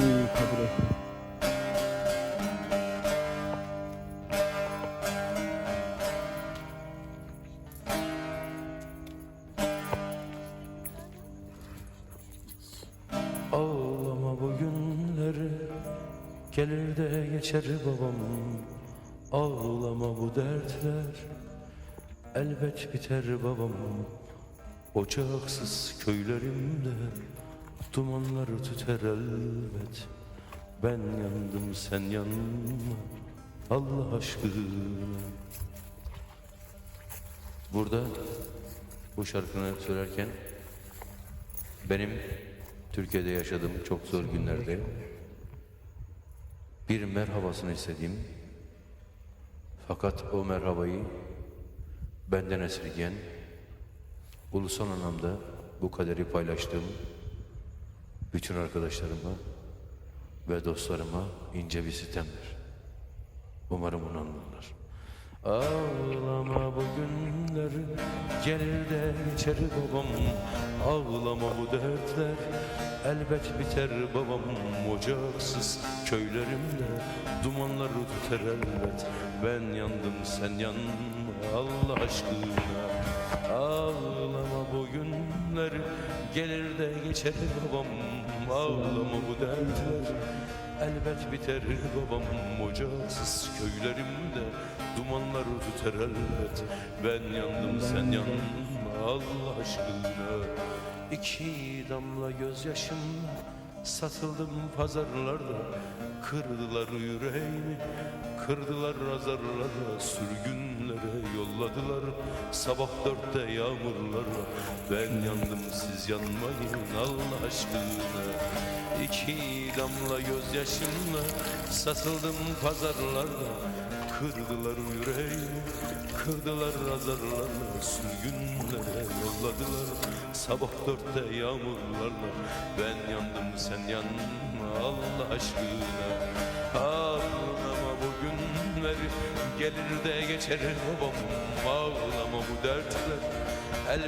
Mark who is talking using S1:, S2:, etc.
S1: İyi kabul et. Ağlama bu günleri Gelir de geçer babam Ağlama bu dertler Elbet biter babam Ocaksız köylerimde Dumanları tüter elbet. Ben yandım sen yanma. Allah aşkına. Burada bu şarkını söylerken benim Türkiye'de yaşadığım çok zor günlerde bir merhabasını istediğim fakat o merhabayı benden esirgeyen ulusal anlamda bu kaderi paylaştığım bütün arkadaşlarıma ve dostlarıma ince bir sitemdir. Umarım bunu anlarlar. Ağlama bu günler gelir de geçer babam Ağlama bu dertler elbet biter babam Ocaksız köylerimde dumanlar tüter elbet Ben yandım sen yanma Allah aşkına Ağlama bu günler gelir de geçer babam. Ağlama bu dertler Elbet biter babam. Ocaksız köylerimde Dumanlar tüter elbet. Ben yandım sen yanma Allah aşkına. İki damla gözyaşımla Satıldım pazarlarda Kırdılar yüreğimi. Kırdılar azarlara Sürgünlere yolladılar. Sabah dörtte yağmurlara Ben yandım siz yanmayın Allah aşkına. İki damla gözyaşımla Satıldım pazarlarda. Kırdılar yüreğimi Kırdılar azarlarla Sürgünlere yolladılar Sabah dörtte yağmurlarla Ben yandım sen yanma Allah aşkına. Ağlama bu günler Gelir de geçer babam Ağlama bu dertler. El